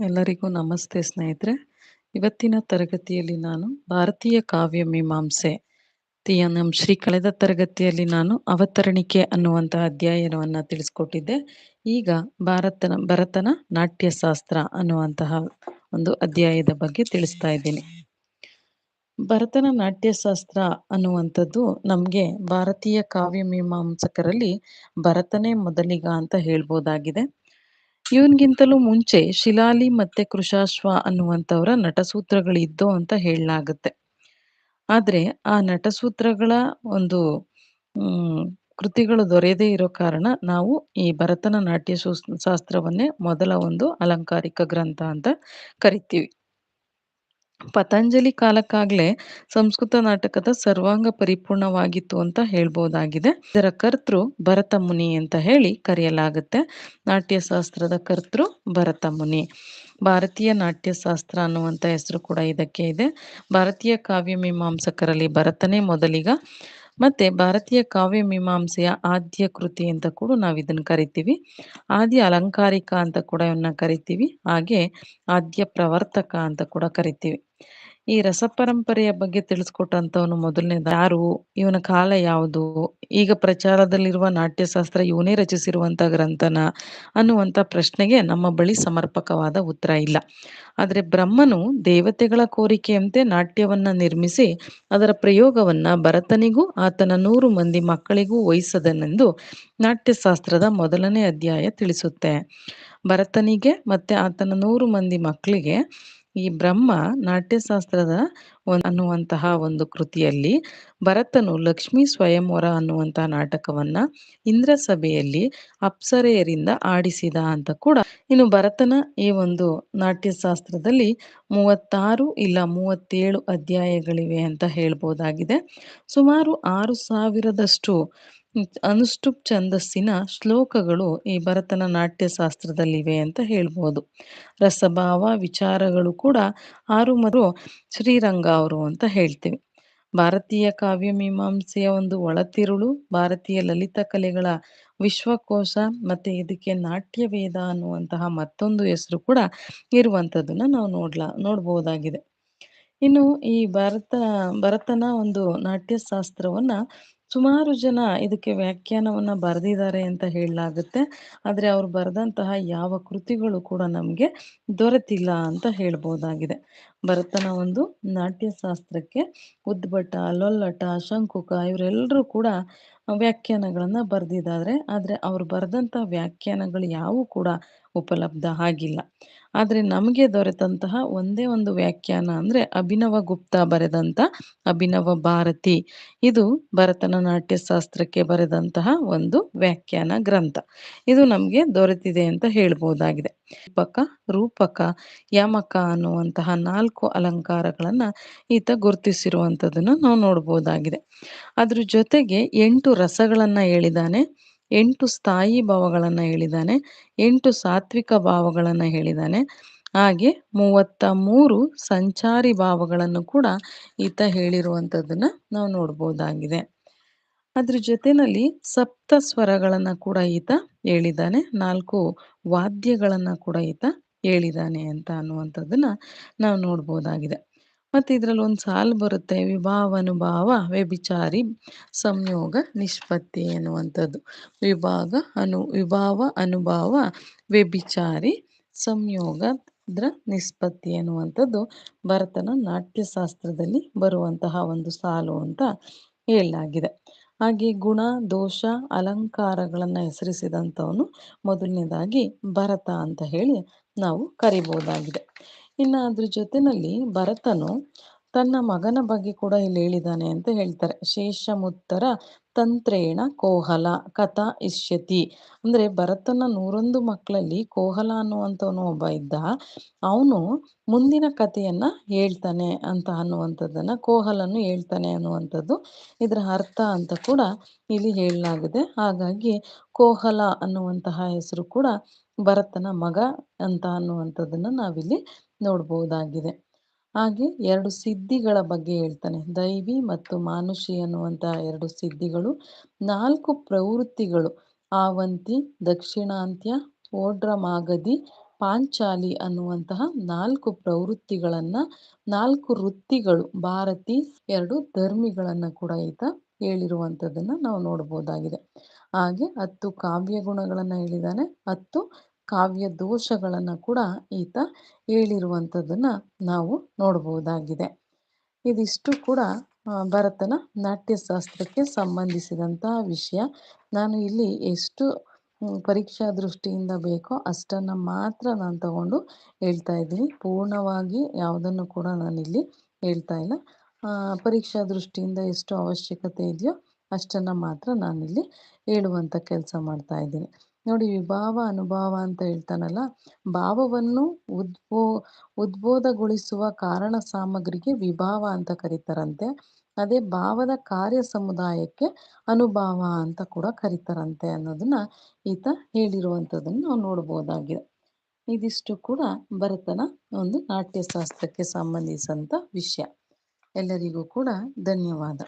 ಎಲ್ಲರಿಗೂ ನಮಸ್ತೆ ಸ್ನೇಹಿತರೆ. ಇವತ್ತಿನ ತರಗತಿಯಲ್ಲಿ ನಾನು ಭಾರತೀಯ ಕಾವ್ಯ ಮೀಮಾಂಸೆ, ತಿಯನಂ ಶ್ರೀ ಕಳೆದ ತರಗತಿಯಲ್ಲಿ ನಾನು ಅವತರಣಿಕೆ ಅನ್ನುವಂತಹ ಅಧ್ಯಾಯನವನ್ನ ತಿಳಿಸ್ಕೊಟ್ಟಿದ್ದೆ. ಈಗ ಭಾರತನ, ಭರತನ ನಾಟ್ಯಶಾಸ್ತ್ರ ಅನ್ನುವಂತಹ ಒಂದು ಅಧ್ಯಾಯದ ಬಗ್ಗೆ ತಿಳಿಸ್ತಾ ಇದ್ದೀನಿ. ಭರತನ ನಾಟ್ಯಶಾಸ್ತ್ರ ಅನ್ನುವಂಥದ್ದು ನಮಗೆ ಭಾರತೀಯ ಕಾವ್ಯ ಮೀಮಾಂಸಕರಲ್ಲಿ ಭರತನೇ ಮೊದಲಿಗ ಅಂತ ಹೇಳ್ಬೋದಾಗಿದೆ. ಇವನ್ಗಿಂತಲೂ ಮುಂಚೆ ಶಿಲಾಲಿ ಮತ್ತೆ ಕೃಷಾಶ್ವ ಅನ್ನುವಂಥವರ ನಟಸೂತ್ರಗಳಿದ್ದೋ ಅಂತ ಹೇಳಲಾಗುತ್ತೆ. ಆದರೆ ಆ ನಟಸೂತ್ರಗಳ ಒಂದು ಕೃತಿಗಳು ದೊರೆಯದೇ ಇರೋ ಕಾರಣ ನಾವು ಈ ಭರತನ ನಾಟ್ಯ ಶಾಸ್ತ್ರವನ್ನೇ ಮೊದಲ ಒಂದು ಅಲಂಕಾರಿಕ ಗ್ರಂಥ ಅಂತ ಕರಿತೀವಿ. ಪತಂಜಲಿ ಕಾಲಕ್ಕಾಗ್ಲೇ ಸಂಸ್ಕೃತ ನಾಟಕದ ಸರ್ವಾಂಗ ಪರಿಪೂರ್ಣವಾಗಿತ್ತು ಅಂತ ಹೇಳ್ಬೋದಾಗಿದೆ. ಇದರ ಕರ್ತೃ ಭರತ ಮುನಿ ಅಂತ ಹೇಳಿ ಕರೆಯಲಾಗುತ್ತೆ. ನಾಟ್ಯಶಾಸ್ತ್ರದ ಕರ್ತೃ ಭರತ ಮುನಿ ಭಾರತೀಯ ನಾಟ್ಯಶಾಸ್ತ್ರ ಅನ್ನುವಂಥ ಹೆಸರು ಕೂಡ ಇದಕ್ಕೆ ಇದೆ. ಭಾರತೀಯ ಕಾವ್ಯ ಮೀಮಾಂಸಕರಲ್ಲಿ ಭರತನೇ ಮೊದಲಿಗ ಮತ್ತೆ ಭಾರತೀಯ ಕಾವ್ಯ ಮೀಮಾಂಸೆಯ ಆದ್ಯ ಕೃತಿ ಅಂತ ಕೂಡ ನಾವು ಇದನ್ನ ಕರಿತೀವಿ. ಆದ್ಯ ಅಲಂಕಾರಿಕ ಅಂತ ಕೂಡ ಇವನ್ನ ಕರಿತೀವಿ. ಹಾಗೆ ಆದ್ಯ ಪ್ರವರ್ತಕ ಅಂತ ಕೂಡ ಕರಿತೀವಿ. ಈ ರಸಪರಂಪರೆಯ ಬಗ್ಗೆ ತಿಳಿಸ್ಕೊಟ್ಟಂತವನು ಮೊದಲನೇದ ಯಾರು? ಇವನ ಕಾಲ ಯಾವುದು? ಈಗ ಪ್ರಚಾರದಲ್ಲಿರುವ ನಾಟ್ಯಶಾಸ್ತ್ರ ಇವನೇ ರಚಿಸಿರುವಂತ ಗ್ರಂಥನ ಅನ್ನುವಂತ ಪ್ರಶ್ನೆಗೆ ನಮ್ಮ ಬಳಿ ಸಮರ್ಪಕವಾದ ಉತ್ತರ ಇಲ್ಲ. ಆದರೆ ಬ್ರಹ್ಮನು ದೇವತೆಗಳ ಕೋರಿಕೆಯಂತೆ ನಾಟ್ಯವನ್ನ ನಿರ್ಮಿಸಿ ಅದರ ಪ್ರಯೋಗವನ್ನ ಭರತನಿಗೂ ಆತನ ನೂರು ಮಂದಿ ಮಕ್ಕಳಿಗೂ ವಹಿಸದನೆಂದು ನಾಟ್ಯಶಾಸ್ತ್ರದ ಮೊದಲನೇ ಅಧ್ಯಾಯ ತಿಳಿಸುತ್ತೆ. ಭರತನಿಗೆ ಮತ್ತೆ ಆತನ ನೂರು ಮಂದಿ ಮಕ್ಕಳಿಗೆ ಈ ಬ್ರಹ್ಮ ನಾಟ್ಯಶಾಸ್ತ್ರದ ಅನ್ನುವಂತಹ ಒಂದು ಕೃತಿಯಲ್ಲಿ ಭರತನು ಲಕ್ಷ್ಮೀ ಸ್ವಯಂವರ ಅನ್ನುವಂತಹ ನಾಟಕವನ್ನ ಇಂದ್ರ ಸಭೆಯಲ್ಲಿ ಅಪ್ಸರೆಯರಿಂದ ಆಡಿಸಿದ ಅಂತ ಕೂಡ ಇನ್ನು ಭರತನ ಈ ಒಂದು ನಾಟ್ಯಶಾಸ್ತ್ರದಲ್ಲಿ ಮೂವತ್ತಾರು ಇಲ್ಲ ಮೂವತ್ತೇಳು ಅಧ್ಯಾಯಗಳಿವೆ ಅಂತ ಹೇಳ್ಬೋದಾಗಿದೆ. ಸುಮಾರು ಆರು ಸಾವಿರದಷ್ಟು ಅನುಷ್ಠುಪ್ ಛಂದಸ್ಸಿನ ಶ್ಲೋಕಗಳು ಈ ಭರತನ ನಾಟ್ಯಶಾಸ್ತ್ರದಲ್ಲಿವೆ ಅಂತ ಹೇಳ್ಬೋದು. ರಸಭಾವ, ವಿಚಾರಗಳು ಕೂಡ ಆರು ಮರು ಶ್ರೀರಂಗ ಅವರು ಅಂತ ಹೇಳ್ತೀವಿ. ಭಾರತೀಯ ಕಾವ್ಯ ಮೀಮಾಂಸೆಯ ಒಂದು ಒಳತಿರುಳು, ಭಾರತೀಯ ಲಲಿತ ಕಲೆಗಳ ವಿಶ್ವಕೋಶ ಮತ್ತೆ ಇದಕ್ಕೆ ನಾಟ್ಯ ವೇದ ಅನ್ನುವಂತಹ ಮತ್ತೊಂದು ಹೆಸರು ಕೂಡ ಇರುವಂತದನ್ನ ನಾವು ನೋಡ್ಲಾ, ನೋಡ್ಬೋದಾಗಿದೆ. ಇನ್ನು ಈ ಭರತ, ಭರತನ ಒಂದು ನಾಟ್ಯಶಾಸ್ತ್ರವನ್ನ ಸುಮಾರು ಜನ ಇದಕ್ಕೆ ವ್ಯಾಖ್ಯಾನವನ್ನ ಬರೆದಿದ್ದಾರೆ ಅಂತ ಹೇಳಲಾಗುತ್ತೆ. ಆದ್ರೆ ಅವ್ರು ಬರೆದಂತಹ ಯಾವ ಕೃತಿಗಳು ಕೂಡ ನಮ್ಗೆ ದೊರೆತಿಲ್ಲ ಅಂತ ಹೇಳ್ಬೋದಾಗಿದೆ. ಭರತನ ಒಂದು ನಾಟ್ಯಶಾಸ್ತ್ರಕ್ಕೆ ಉದ್ಭಟ, ಲೊಲ್ಲಟ, ಶಂಕುಕ ಇವರೆಲ್ಲರೂ ಕೂಡ ವ್ಯಾಖ್ಯಾನಗಳನ್ನ ಬರೆದಿದ್ದಾರೆ. ಆದ್ರೆ ಅವ್ರು ಬರೆದಂತ ವ್ಯಾಖ್ಯಾನಗಳು ಯಾವೂ ಕೂಡ ಉಪಲಬ್ಧ ಆಗಿಲ್ಲ. ಆದ್ರೆ ನಮಗೆ ದೊರೆತಂತಹ ಒಂದೇ ಒಂದು ವ್ಯಾಖ್ಯಾನ ಅಂದ್ರೆ ಅಭಿನವ ಗುಪ್ತ ಬರೆದಂತ ಅಭಿನವ ಭಾರತಿ. ಇದು ಭರತನ ನಾಟ್ಯಶಾಸ್ತ್ರಕ್ಕೆ ಬರೆದಂತಹ ಒಂದು ವ್ಯಾಖ್ಯಾನ ಗ್ರಂಥ. ಇದು ನಮಗೆ ದೊರೆತಿದೆ ಅಂತ ಹೇಳ್ಬೋದಾಗಿದೆ. ರೂಪಕ ರೂಪಕ, ಯಮಕ ಅನ್ನುವಂತಹ ನಾಲ್ಕು ಅಲಂಕಾರಗಳನ್ನ ಈತ ಗುರುತಿಸಿರುವಂತದನ್ನ ನಾವು ನೋಡ್ಬೋದಾಗಿದೆ. ಅದ್ರ ಜೊತೆಗೆ ಎಂಟು ರಸಗಳನ್ನ ಹೇಳಿದಾನೆ. ಎಂಟು ಸ್ಥಾಯಿ ಭಾವಗಳನ್ನು ಹೇಳಿದಾನೆ, ಎಂಟು ಸಾತ್ವಿಕ ಭಾವಗಳನ್ನು ಹೇಳಿದಾನೆ. ಹಾಗೆ ಮೂವತ್ತ ಮೂರು ಸಂಚಾರಿ ಭಾವಗಳನ್ನು ಕೂಡ ಈತ ಹೇಳಿರುವಂಥದ್ದನ್ನು ನಾವು ನೋಡ್ಬೋದಾಗಿದೆ. ಅದ್ರ ಜೊತೆಯಲ್ಲಿ ಸಪ್ತ ಸ್ವರಗಳನ್ನು ಕೂಡ ಈತ ಹೇಳಿದ್ದಾನೆ ನಾಲ್ಕು ವಾದ್ಯಗಳನ್ನು ಕೂಡ ಈತ ಹೇಳಿದಾನೆ ಅಂತ ಅನ್ನುವಂಥದ್ದನ್ನ ನಾವು ನೋಡ್ಬೋದಾಗಿದೆ. ಮತ್ತೆ ಇದರಲ್ಲಿ ಒಂದು ಸಾಲು ಬರುತ್ತೆ. ವಿಭಾವನುಭಾವ ವ್ಯಭಿಚಾರಿ, ಸಂಯೋಗ, ನಿಷ್ಪತ್ತಿ ಎನ್ನುವಂಥದ್ದು. ವಿಭಾಗ ಅನು, ವಿಭಾವ ಅನುಭಾವ, ವ್ಯಭಿಚಾರಿ ಸಂಯೋಗದ್ರ ನಿಷ್ಪತ್ತಿ ಎನ್ನುವಂಥದ್ದು ಭರತನ ನಾಟ್ಯಶಾಸ್ತ್ರದಲ್ಲಿ ಬರುವಂತಹ ಒಂದು ಸಾಲು ಅಂತ ಹೇಳಲಾಗಿದೆ. ಹಾಗೆ ಗುಣ, ದೋಷ, ಅಲಂಕಾರಗಳನ್ನು ಹೆಸರಿಸಿದಂಥವನು ಮೊದಲನೇದಾಗಿ ಭರತ ಅಂತ ಹೇಳಿ ನಾವು ಕರಿಬಹುದಾಗಿದೆ ಇನ್ನು ಅದ್ರ ಜೊತೆನಲ್ಲಿ ಭರತನು ತನ್ನ ಮಗನ ಬಗ್ಗೆ ಕೂಡ ಇಲ್ಲಿ ಹೇಳಿದ್ದಾನೆ ಅಂತ ಹೇಳ್ತಾರೆ. ಶೇಷಮುತ್ತರ ತಂತ್ರೇಣ ಕೋಹಲ ಕಥಾ ಇಷ್ಯತಿ. ಅಂದ್ರೆ ಭರತನ ನೂರೊಂದು ಮಕ್ಕಳಲ್ಲಿ ಕೋಹಲ ಅನ್ನುವಂಥವನು ಒಬ್ಬ ಇದ್ದ, ಅವನು ಮುಂದಿನ ಕಥೆಯನ್ನ ಹೇಳ್ತಾನೆ ಅಂತ ಅನ್ನುವಂಥದ್ದನ್ನ ಕೋಹಲನ್ನು ಹೇಳ್ತಾನೆ ಅನ್ನುವಂಥದ್ದು ಇದರ ಅರ್ಥ ಅಂತ ಕೂಡ ಇಲ್ಲಿ ಹೇಳಲಾಗಿದೆ. ಹಾಗಾಗಿ ಕೋಹಲ ಅನ್ನುವಂತಹ ಹೆಸರು ಕೂಡ ಭರತನ ಮಗ ಅಂತ ಅನ್ನುವಂಥದ್ದನ್ನ ನಾವಿಲ್ಲಿ ನೋಡ್ಬೋದಾಗಿದೆ. ಹಾಗೆ ಎರಡು ಸಿದ್ಧಿಗಳ ಬಗ್ಗೆ ಹೇಳ್ತಾನೆ. ದೈವಿ ಮತ್ತು ಮಾನುಷಿ ಅನ್ನುವಂತಹ ಎರಡು ಸಿದ್ಧಿಗಳು, ನಾಲ್ಕು ಪ್ರವೃತ್ತಿಗಳು. ಆವಂತಿ, ದಕ್ಷಿಣಾಂತ್ಯ, ಓಡ್ರ ಮಾಗದಿ ಪಾಂಚಾಲಿ ಅನ್ನುವಂತಹ ನಾಲ್ಕು ಪ್ರವೃತ್ತಿಗಳನ್ನ, ನಾಲ್ಕು ವೃತ್ತಿಗಳು, ಭಾರತಿ ಎರಡು ಧರ್ಮಿಗಳನ್ನ ಕೂಡ ಈತ ಹೇಳಿರುವಂಥದ್ದನ್ನ ನಾವು ನೋಡ್ಬೋದಾಗಿದೆ. ಹಾಗೆ ಹತ್ತು ಕಾವ್ಯ ಗುಣಗಳನ್ನ ಹೇಳಿದಾನೆ. ಹತ್ತು ಕಾವ್ಯ ದೋಷಗಳನ್ನ ಕೂಡ ಈತ ಹೇಳಿರುವಂಥದ್ದನ್ನ ನಾವು ನೋಡ್ಬೋದಾಗಿದೆ. ಇದಿಷ್ಟು ಕೂಡ ಭರತನ ನಾಟ್ಯಶಾಸ್ತ್ರಕ್ಕೆ ಸಂಬಂಧಿಸಿದಂತಹ ವಿಷಯ. ನಾನು ಇಲ್ಲಿ ಎಷ್ಟು ಪರೀಕ್ಷಾ ದೃಷ್ಟಿಯಿಂದ ಬೇಕೋ ಅಷ್ಟನ್ನ ಮಾತ್ರ ನಾನು ತಗೊಂಡು ಹೇಳ್ತಾ ಇದ್ದೀನಿ. ಪೂರ್ಣವಾಗಿ ಯಾವುದನ್ನು ಕೂಡ ನಾನಿಲ್ಲಿ ಹೇಳ್ತಾ ಇಲ್ಲ. ಪರೀಕ್ಷಾ ದೃಷ್ಟಿಯಿಂದ ಎಷ್ಟು ಅವಶ್ಯಕತೆ ಇದೆಯೋ ಅಷ್ಟನ್ನ ಮಾತ್ರ ನಾನಿಲ್ಲಿ ಹೇಳುವಂತ ಕೆಲಸ ಮಾಡ್ತಾ ಇದ್ದೀನಿ. ನೋಡಿ, ವಿಭಾವ, ಅನುಭವ ಅಂತ ಹೇಳ್ತಾನಲ್ಲ, ಭಾವವನ್ನು ಉದ್ಬೋ ಉದ್ಬೋಧಗೊಳಿಸುವ ಕಾರಣ ಸಾಮಗ್ರಿಗೆ ವಿಭಾವ ಅಂತ ಕರೀತಾರಂತೆ. ಅದೇ ಭಾವದ ಕಾರ್ಯ ಸಮುದಾಯಕ್ಕೆ ಅನುಭಾವ ಅಂತ ಕೂಡ ಕರೀತಾರಂತೆ ಅನ್ನೋದನ್ನ ಈತ ಹೇಳಿರುವಂಥದ್ದನ್ನು ನಾವು ನೋಡ್ಬೋದಾಗಿದೆ. ಇದಿಷ್ಟು ಕೂಡ ಭರತನ ಒಂದು ನಾಟ್ಯಶಾಸ್ತ್ರಕ್ಕೆ ಸಂಬಂಧಿಸಿದಂಥ ವಿಷಯ. ಎಲ್ಲರಿಗೂ ಕೂಡ ಧನ್ಯವಾದ.